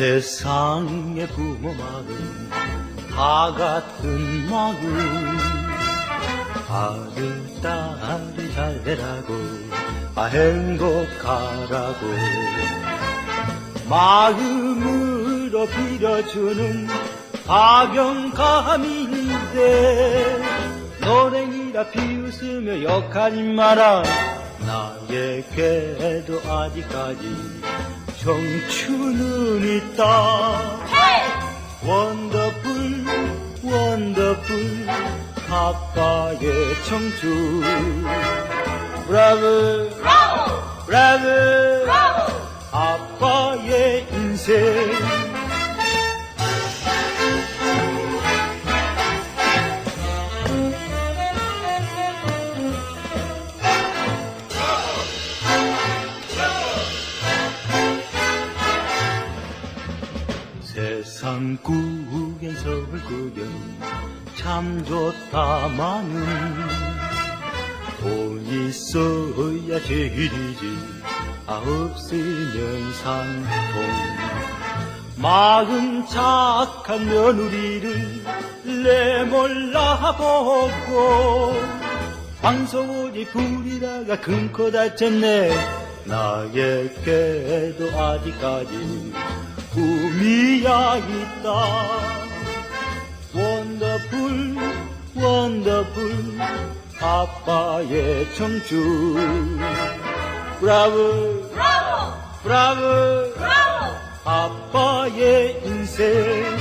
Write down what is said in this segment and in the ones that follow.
세상의 부모 마음 다 같은 마음 아들 딸이 잘 되라고 아 행복하라고. 마음으로 빌어주는 박영감인데 노랭이라 비웃으며 욕하지 마라. 나에게도 아직까지 청춘은 있다 원더풀 원더풀 아빠의 청춘. 브라브 브라브 아빠의 인생 세상 구경 참 좋다마는. 돈 있어야 제일이지. 아 없으면 산통 마음 착한 며느리를 내 몰라보고 방송오지 부리다가 금코 다쳤네. 나에게도 아직까지 꿈이야 있다. 원더풀 원더풀 아빠의 청춘. 브라브 브라브 아빠의 인생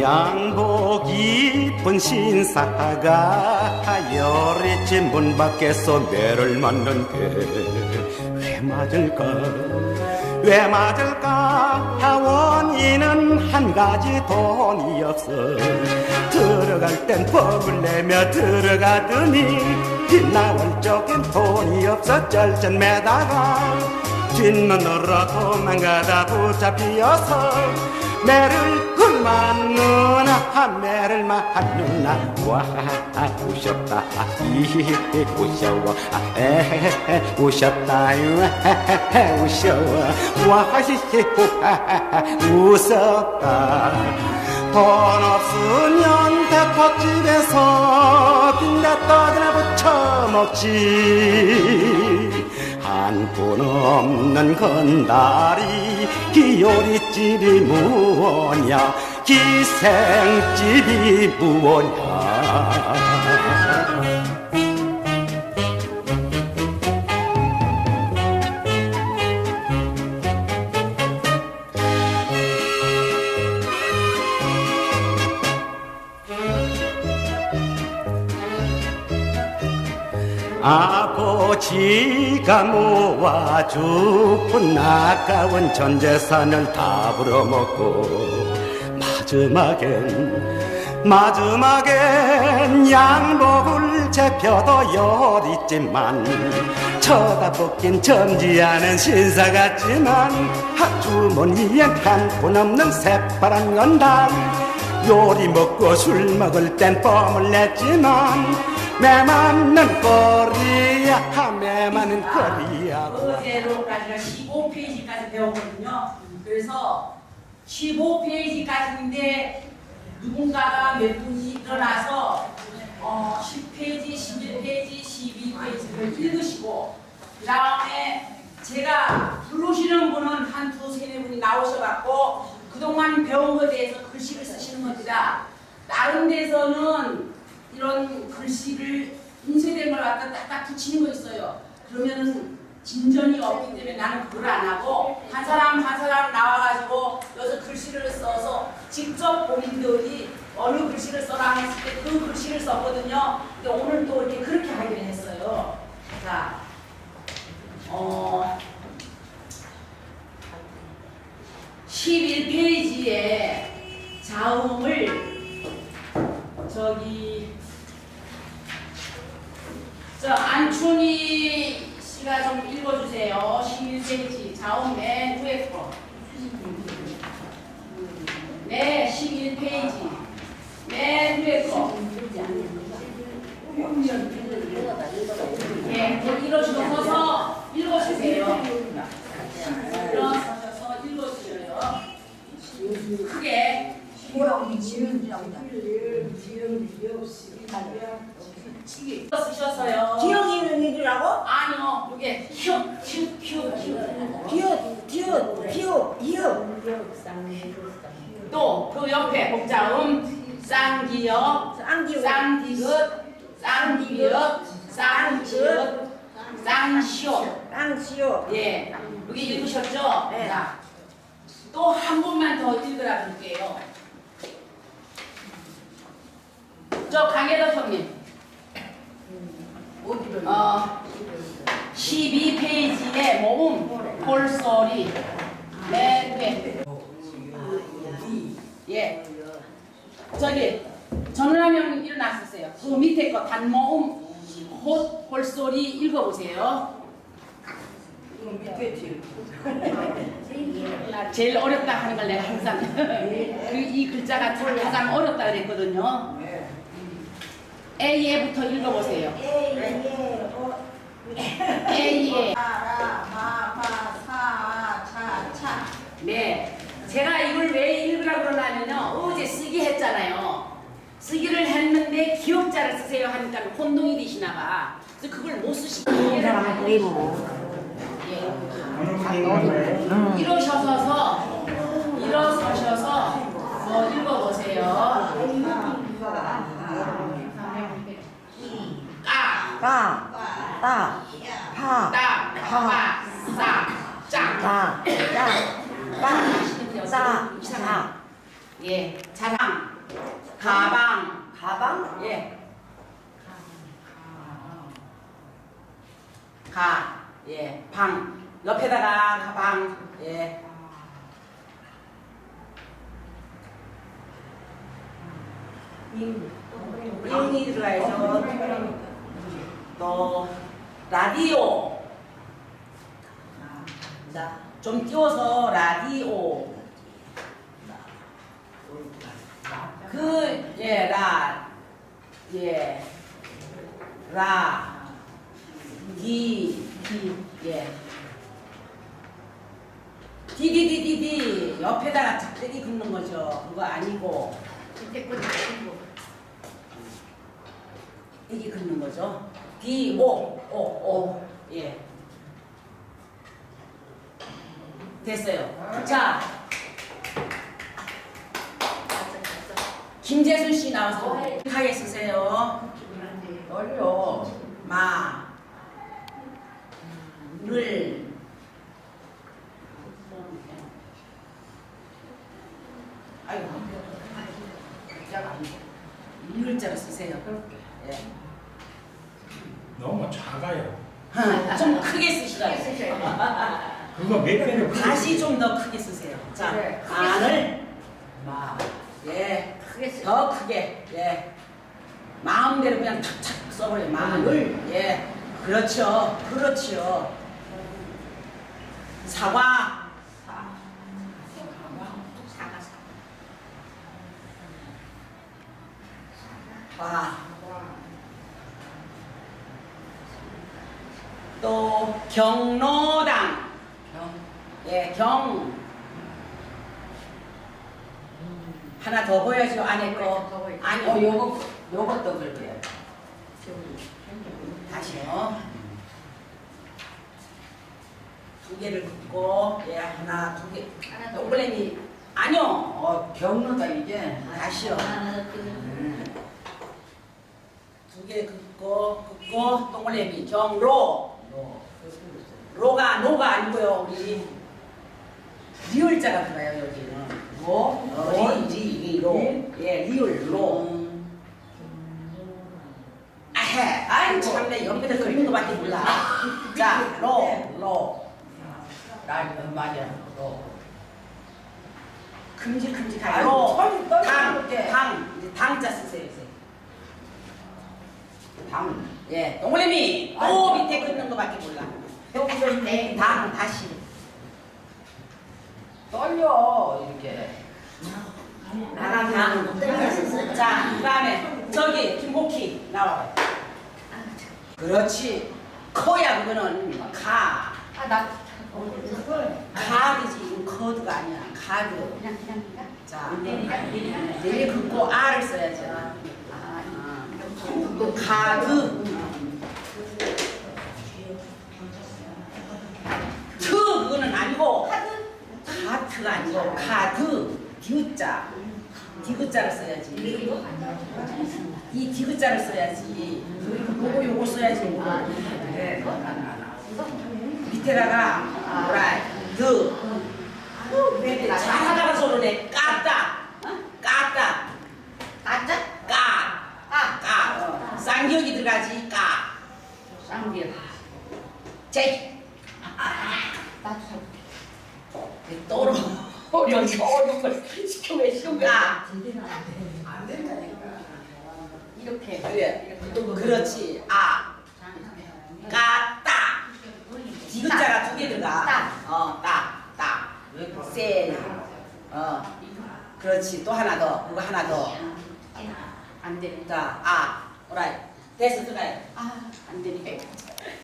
양복 입은 신사가 요리집 문 밖에서 매를 맞는데 왜 맞을까? 왜 맞을까? 원인은 한 가지 돈이 없어. 들어갈 땐 법을 내며 들어가더니 뒷 나올 적엔 돈이 없어. 쩔쩔매다가 뒷눈으로 도망가다 붙잡히어서 매를 그만누나 매를 맞누나. 와 우셨다. 이히 우셔워. 에헤헤 우셨다. 에헤헤 우셔워. 와히히 웃었다 돈 없으면 대포집에서 빈대 떠들어 부쳐 먹지. 한푼 없는 건다리 기요리집이 무엇냐 기생집이 무엇냐? 아버지가 모아주은 아까운 전 재산을 다 불어먹고 마지막엔 마지막엔 양복을 재펴도 열있지만 쳐다보긴 점지않은 신사 같지만 학주머니엔 한푼 없는 새파란 건달 요리 먹고 술 먹을 땐 뻥을 냈지만 매 맞는 거리야 매 맞는 거리야 어제로까지가 15페이지까지 배웠거든요. 그래서 15페이지까지인데 누군가가 몇 분이 일어나서 어, 10페이지, 11페이지, 12페이지를 읽으시고 그 다음에 제가 부르시는 분은 한 두 세네 분이 나오셔갖고 그동안 배운 것에 대해서 글씨를 쓰시는 겁니다. 다른 데서는 이런 글씨를 인쇄된 걸 갖다 딱딱 붙이는 거 있어요. 그러면은 진전이 없기 때문에 나는 그걸 안 하고 한 사람 한 사람 나와가지고 여기서 글씨를 써서 직접 본인들이 어느 글씨를 써라 했을 때 그 글씨를 썼거든요. 근데 오늘 또 이렇게 그렇게 하기로 했어요. 자, 어, 11페이지에 자음을 저기 저 안춘희 씨가 좀 읽어주세요. 11페이지 자음 맨 위에 거. 네, 11페이지 맨 위에 거. 예, 그 일어서서 읽어주세요. 일어서셔서 읽어주세요. 크게. 쓰셔서요. 기억이는 일이라고? 아니요, 이게 큐, 큐, 큐, 큐. 기억, 기억, 기억, 이억. 또 그 옆에 복자음 쌍기역, 쌍기역. 쌍디귿, 쌍디역, 쌍지읒, 쌍시오. 땅시오. 예, 여기 읽으셨죠? 네. 자, 또 한 번만 더 읽으라 볼게요. 저 강혜덕 형님. 어, 12페이지에 모음, 볼소리, 맨 위에. 예. 저기, 형님 일어났었어요. 그 밑에 거 단모음, 호, 볼소리 읽어보세요. 제일 어렵다 하는 걸 내가 항상 그 이 글자가 가장 어렵다 그랬거든요. A에부터 읽어보세요. 차, 차. 네, 제가 이걸 왜 읽으라고 그러냐면요. 어제 쓰기 했잖아요. 쓰기를 했는데 기억자를 쓰세요 하니까 혼동이 되시나 봐. 그래서 그걸 못 쓰시고 사람은 그리고. 예. 일어서셔서 일어서셔서 뭐 읽어보세요. 까, 까, 따, 파, 따, 파, 싸, 짱. 까, 짜, 까, 싸, 차. 예, 자랑. 가방. 가방? 예. 가. 예. 방. 옆에다가 가방. 예. 인이 들어가야죠. 또 라디오. 자, 좀 띄워서 라디오. 그, 예, 라, 예, 라, 디, 디, 예. 디디디디디 옆에다가 작대기 긋는 거죠. 그거 아니고 이게 긋는 거죠. 디, 오, 오, 오, 예. 됐어요. 자, 김재순 씨 나와서 하게 쓰세요. 떨려. 마, 를, 아이고, 글자가 아니고, 이 글자로 쓰세요. 예. 너무 작아요. 좀 크게 쓰시라고. 그거 몇 개를 다시 좀 더 크게 쓰세요. 자, 그래, 크게 마늘, 마. 예, 크게 쓰. 더 크게, 예. 마음대로 그냥 탁탁 써버려요. 마늘, 예. 그렇죠, 그렇죠. 사과, 과, 또 경로당, 예, 경. 하나 더 보여줘 안에 거. 아니, 어, 요거, 요것도 그럴게요. 다시요. 두 개를 긋고, 예, 하나, 두 개. 동그라미 아니요. 어, 경로다, 이제. 다시요. 두개 긋고, 긋고, 동그라미 정로. 로. 로가 노가 아니고요. 우리 리을자가 들어요 여기는. 로? 어, 리, 리, 리, 로. 예, 리을, 로. 음. 아해, 아이 참내 옆에다 그리는 거밖에 몰라. 자, 로, 로. 나, 어, 맞아. 로. 큼직큼직하게. 로, 당. 당, 이제 당자 쓰세요. 이제. 당. 예, 동그라미 또. 밑에 긋는 거밖에 몰라. 여기서 있네. 당 다시. 떨려, 이렇게. 나랑 당. 자, 그 다음에 저기 김복희 나와요. 그렇지. 커야 그거는 가. 아, 나 가드지 이건 커드가 아니야. 가드. 그냥 그냥 그냥. 자, 내리가 내리가. 내리 긋고 R을 써야죠. 아, 또 가드. 트 그거는 아니고 가트가 아니고 가드 디귿자. 디귿자를 써야지. 이 디귿자를 써야지. 요거 요거 써야지. 네. 밑에다가 라이드. 잘하다가 소리네. 깠다. 어? 깠다. 가짜? 까. 아, 까. 어. 쌍기역이 들어가지. 까. 쌍비에. 제 나 어려운 어려운 걸 시켜왜 거야 안 된다니까. 이렇게. 그래. 그렇지. 아. 까따. 디귿자가 두 개 들어가. 어따따센어. 그렇지. 또 하나 더. 그거 하나 안 되네. 더자아. 오라이 됐어 들어가요. 아, 안 되니까.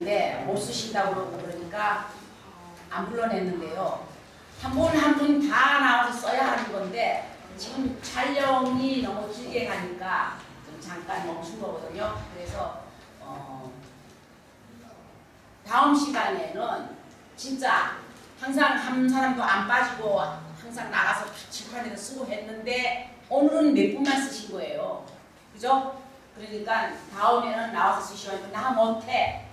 네, 못 쓰신다고 그러고 그러니까 안 불러냈는데요. 한 분 한 분 다 나와서 써야 하는 건데 지금 촬영이 너무 길게 가니까 좀 잠깐 멈춘 거거든요. 그래서 어, 다음 시간에는 진짜 항상 한 사람도 안 빠지고 항상 나가서 칠판에서 쓰고 했는데 오늘은 몇 분만 쓰신 거예요. 그죠? 그러니까 다음에는 나와서 쓰시면 나 못해.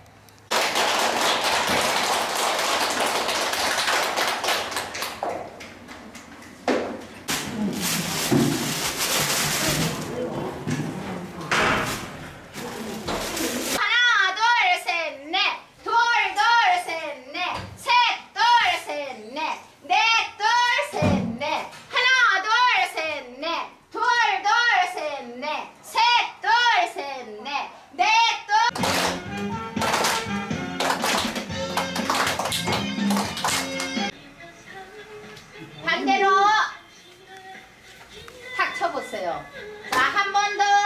보세요. 자, 한 번 더.